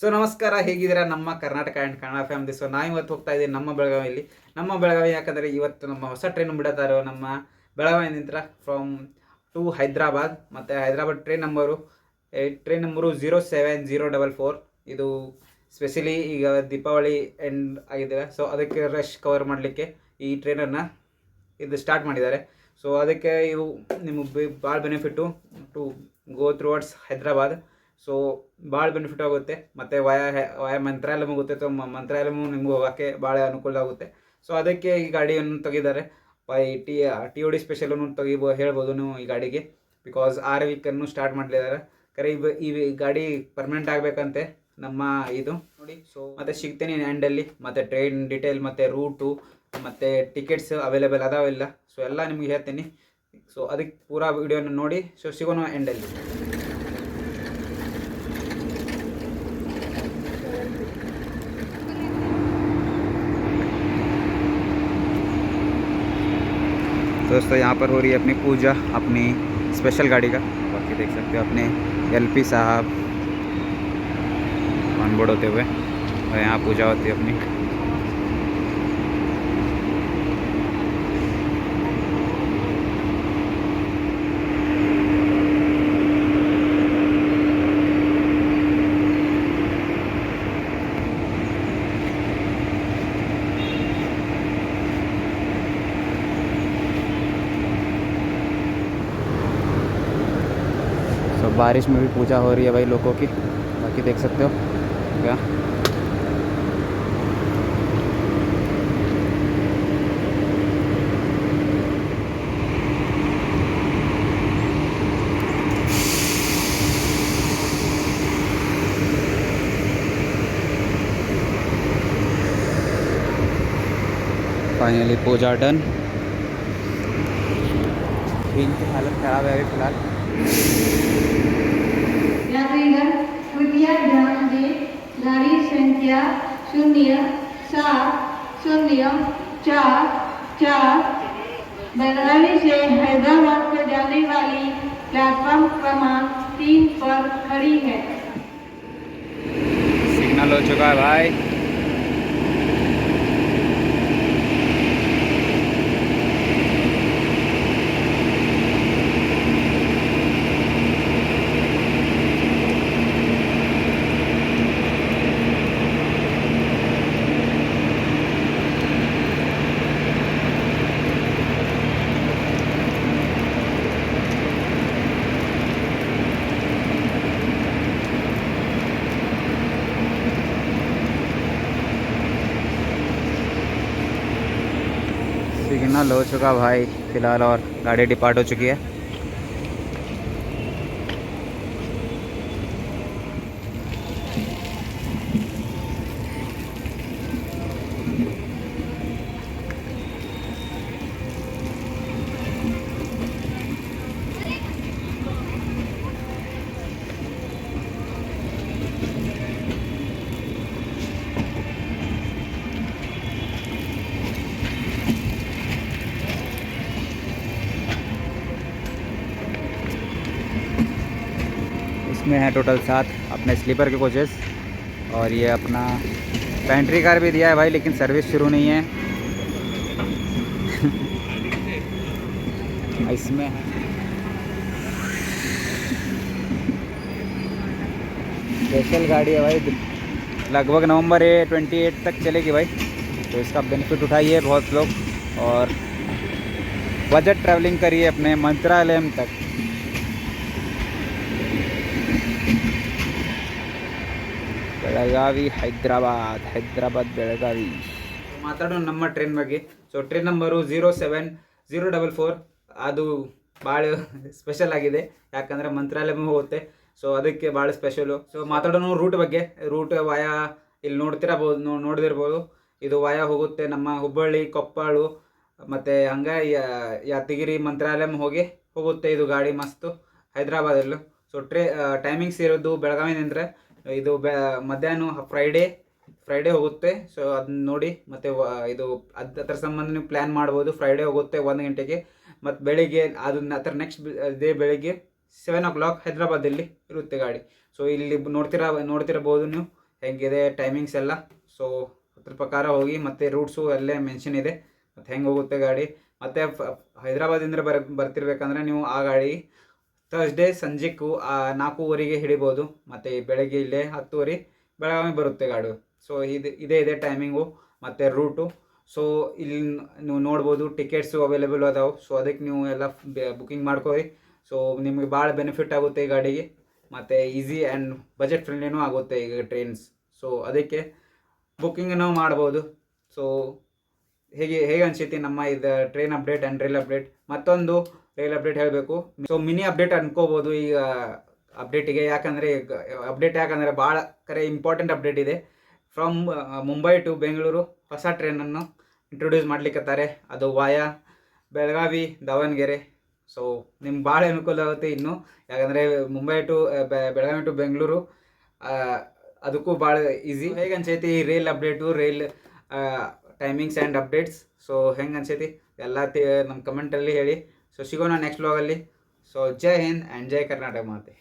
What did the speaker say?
So ನಮಸ್ಕಾರ, ಹೇಗಿದ್ದೀರಾ? ನಮ್ಮ Karnataka and Kannada family so ನಾ ಇವತ್ತು ಹೋಗ್ತಾ ಇದ್ದೀವಿ ನಮ್ಮ ಬೆಳಗಾವಿಯಲ್ಲಿ. ನಮ್ಮ ಬೆಳಗಾವಿ ಯಾಕಂದರೆ ಇವತ್ತು ನಮ್ಮ ಹೊಸ ಟ್ರೈನ್ ಬಿಡತಾರೋ ನಮ್ಮ ಬೆಳಗಾವಿ ನಿಂತರ ಫ್ರಮ್ ಟು ಹೈದ್ರಾಬಾದ್. ಮತ್ತು Hyderabad train number train number zero seven zero double four ಇದು ಸ್ಪೆಷಲಿ ಈಗ ದೀಪಾವಳಿ ಎಂಡ್ ಆಗಿದೆ ಸೊ ಅದಕ್ಕೆ ರಶ್ ಕವರ್ ಮಾಡಲಿಕ್ಕೆ ಈ ಟ್ರೈನನ್ನು ಇದು ಸ್ಟಾರ್ಟ್ ಮಾಡಿದ್ದಾರೆ. ಸೊ ಅದಕ್ಕೆ ಇವು ನಿಮಗೆ ಭಾಳ benefit to go towards Hyderabad. So ಭಾಳ ಬೆನಿಫಿಟ್ ಆಗುತ್ತೆ. ಮತ್ತು ವಯ ವಯ ಮಂತ್ರಾಲಯ ಹೋಗುತ್ತೆ ಅಥವಾ ಮಂತ್ರಾಲಯ ನಿಮ್ಗೆ ಹೋಗೋಕ್ಕೆ ಭಾಳ ಅನುಕೂಲ ಆಗುತ್ತೆ. ಸೊ ಅದಕ್ಕೆ ಈ ಗಾಡಿಯನ್ನು ತೆಗಿದ್ದಾರೆ by T T O D ಸ್ಪೆಷಲನ್ನು ತೆಗಿಬೋ ಹೇಳ್ಬೋದು ನೀವು ಈ ಗಾಡಿಗೆ. ಬಿಕಾಸ್ ಆರು ವೀಕನ್ನು ಸ್ಟಾರ್ಟ್ ಮಾಡಲಿದ್ದಾರೆ. ಕರೆ ಈ ಗಾಡಿ ಪರ್ಮನೆಂಟ್ ಆಗಬೇಕಂತೆ ನಮ್ಮ ಇದು. ನೋಡಿ ಸೊ ಮತ್ತೆ ಸಿಗ್ತೀನಿ ಆ್ಯಂಡಲ್ಲಿ ಮತ್ತು ಟ್ರೈನ್ ಡೀಟೇಲ್ ಮತ್ತು ರೂಟು ಮತ್ತು ಟಿಕೆಟ್ಸ್ ಅವೈಲೇಬಲ್ ಅದಾವಿಲ್ಲ. ಸೊ ಎಲ್ಲ ನಿಮ್ಗೆ ಹೇಳ್ತೀನಿ. ಸೊ ಅದಕ್ಕೆ ಪೂರಾ ವಿಡಿಯೋನ ನೋಡಿ. ಸೊ ಸಿಗೋಣ ಎಂಡಲ್ಲಿ दोस्तों, यहाँ पर हो रही है अपनी पूजा, अपनी स्पेशल गाड़ी का। बाकी देख सकते हो अपने एलपी साहब ऑन बोर्ड होते हुए, और यहाँ पूजा होती है अपनी। बारिश में भी पूजा हो रही है भाई लोगों की। बाकी देख सकते हो। क्या? फाइनली पूजा डन ट्रेन की हालत ख़राब है अभी फ़िलहाल। यात्रीगण, कृपया ध्यान दें। गाड़ी संख्या शून्य, सात, शून्य, चार चार। बंगाली से हैदराबाद को जाने वाली प्लेटफॉर्म क्रमांक तीन पर खड़ी है। सिग्नल हो चुका है भाई। सिग्नल हो चुका भाई फ़िलहाल और गाड़ी डिपार्ट हो चुकी है। इसमें है टोटल सात, अपने स्लीपर के कोचेस। और ये अपना पेंट्री कार भी दिया है भाई, लेकिन सर्विस शुरू नहीं है। इसमें स्पेशल गाड़ी है भाई, लगभग नवंबर ए ट्वेंटी एट तक चलेगी भाई। तो इसका बेनिफिट उठाइए बहुत लोग। और बजट ट्रैवलिंग करिए अपने मंत्रालय तक। ಬೆಳಗಾವಿ, ಹೈದ್ರಾಬಾದ್ ಹೈದ್ರಾಬಾದ್, ಬೆಳಗಾವಿ. ಮಾತಾಡೋಣ ನಮ್ಮ ಟ್ರೈನ್ ಬಗ್ಗೆ. So train number zero seven zero double four ಅದು ಭಾಳ ಸ್ಪೆಷಲ್ ಆಗಿದೆ. ಯಾಕಂದರೆ ಮಂತ್ರಾಲಯ ಹೋಗುತ್ತೆ. ಸೊ ಅದಕ್ಕೆ ಭಾಳ ಸ್ಪೆಷಲು ಸೊ ಮಾತಾಡೋಣ ರೂಟ್ ಬಗ್ಗೆ. ರೂಟ್ ವಾಯ ಇಲ್ಲಿ ನೋಡ್ತಿರಬಹುದು ನೋಡ್ದಿರ್ಬೋದು. ಇದು ವಾಯ ಹೋಗುತ್ತೆ ನಮ್ಮ ಹುಬ್ಬಳ್ಳಿ, ಕೊಪ್ಪಳು, ಮತ್ತು ಹಂಗೆ ಯಾ- ಮಂತ್ರಾಲಯ ಹೋಗಿ ಹೋಗುತ್ತೆ ಇದು ಗಾಡಿ ಮಸ್ತು ಹೈದ್ರಾಬಾದಲ್ಲೂ. ಸೊ ಟ್ರೇ ಟೈಮಿಂಗ್ಸ್ ಇರೋದು ಬೆಳಗಾವಿನಿಂದ ಇದು ಬೆ, ಮಧ್ಯಾಹ್ನ ಫ್ರೈಡೇ ಫ್ರೈಡೇ ಹೋಗುತ್ತೆ. ಸೊ ಅದನ್ನ ನೋಡಿ ಮತ್ತು ಇದು ಅದ್ರ ಸಂಬಂಧ ನೀವು ಪ್ಲ್ಯಾನ್ ಮಾಡ್ಬೋದು. ಫ್ರೈಡೇ ಹೋಗುತ್ತೆ ಒಂದು ಗಂಟೆಗೆ. ಮತ್ತು ಬೆಳಿಗ್ಗೆ ಅದನ್ನ ಅದರ ನೆಕ್ಸ್ಟ್ ಡೇ ಬೆಳಿಗ್ಗೆ ಸೆವೆನ್ ಓ ಕ್ಲಾಕ್ ಹೈದ್ರಾಬಾದಲ್ಲಿ ಇರುತ್ತೆ ಗಾಡಿ. ಸೊ ಇಲ್ಲಿ ನೋಡ್ತಿರ, ನೋಡ್ತಿರಬಹುದು ನೀವು. ಹೆಂಗಿದೆ ಟೈಮಿಂಗ್ಸ್ ಎಲ್ಲ. ಸೊ ಅದ್ರ ಪ್ರಕಾರ ಹೋಗಿ ಮತ್ತು ರೂಟ್ಸು ಅಲ್ಲೇ ಮೆನ್ಷನ್ ಇದೆ. ಮತ್ತು ಹೆಂಗೆ ಹೋಗುತ್ತೆ ಗಾಡಿ. ಮತ್ತು ಹೈದ್ರಾಬಾದಿಂದ ಬರ್, ಬರ್ತಿರ್ಬೇಕಂದ್ರೆ ನೀವು ಆ ಗಾಡಿ ಥರ್ಸ್ಡೇ ಸಂಜೆಕ್ಕೂ ನಾಲ್ಕೂವರೆಗೆ ಹಿಡಿಬೋದು. ಮತ್ತು ಬೆಳಗ್ಗೆ ಇಲ್ಲೇ ಹತ್ತುವರೆ, ಬೆಳಗಾವಿ ಬರುತ್ತೆ ಗಾಡು. ಸೊ ಇದು, ಇದೇ, ಇದೆ ಟೈಮಿಂಗು ಮತ್ತು ರೂಟು ಸೊ ಇಲ್ಲಿ ನೀವು ನೋಡ್ಬೋದು ಟಿಕೆಟ್ಸು ಅವೈಲೇಬಲ್ ಅದಾವೆ. ಸೊ ಅದಕ್ಕೆ ನೀವು ಎಲ್ಲ ಬುಕಿಂಗ್ ಮಾಡ್ಕೊಳ್ಳಿ. ಸೊ ನಿಮಗೆ ಭಾಳ ಬೆನಿಫಿಟ್ ಆಗುತ್ತೆ ಈ ಗಾಡಿಗೆ. ಮತ್ತು ಈಸಿ ಆ್ಯಂಡ್ ಬಜೆಟ್ ಫ್ರೆಂಡ್ಲಿನೂ ಆಗುತ್ತೆ ಈಗ ಟ್ರೈನ್ಸ್ ಸೊ ಅದಕ್ಕೆ ಬುಕ್ಕಿಂಗ್ ನಾವು ಮಾಡ್ಬೋದು. ಸೊ ಹೇಗೆ ಹೇಗೆ ಅನಿಸೈತಿ ನಮ್ಮ ಇದು train update and rail update ಮತ್ತೊಂದು ರೈಲ್ ಅಪ್ಡೇಟ್ ಹೇಳಬೇಕು. ಸೊ ಮಿನಿ ಅಪ್ಡೇಟ್ ಅನ್ಕೋಬೋದು ಈಗ ಅಪ್ಡೇಟಿಗೆ ಯಾಕಂದರೆ ಅಪ್ಡೇಟ್ ಯಾಕಂದರೆ ಭಾಳ ಕರೆ ಇಂಪಾರ್ಟೆಂಟ್ ಅಪ್ಡೇಟ್ ಇದೆ. ಫ್ರಮ್ ಮುಂಬೈ ಟು ಬೆಂಗಳೂರು ಹೊಸ ಟ್ರೈನನ್ನು ಇಂಟ್ರೊಡ್ಯೂಸ್ ಮಾಡ್ಲಿಕ್ಕತ್ತಾರೆ ಅದು ವಾಯ ಬೆಳಗಾವಿ ದಾವಣಗೆರೆ ಸೊ ನಿಮ್ಗೆ ಭಾಳ ಅನುಕೂಲ ಆಗುತ್ತೆ ಇನ್ನು. ಯಾಕಂದರೆ ಮುಂಬೈ ಟು ಬೆಳಗಾವಿ ಟು ಬೆಂಗಳೂರು ಅದಕ್ಕೂ ಭಾಳ ಈಸಿ ಹೇಗೆ ಅನ್ಸೈತಿ rail update rail timings and updates so ಹೆಂಗೆ ಅನ್ಸೈತಿ ಎಲ್ಲ ನಮ್ಮ ಕಮೆಂಟಲ್ಲಿ ಹೇಳಿ. ಸೊ ಸಿಗೋಣ ನೆಕ್ಸ್ಟ್ ಬ್ಲಾಗಲ್ಲಿ ಸೊ ಜೈ ಹಿಂದ್ ಆ್ಯಂಡ್ ಜೈ ಕರ್ನಾಟಕ ಮಾತೆ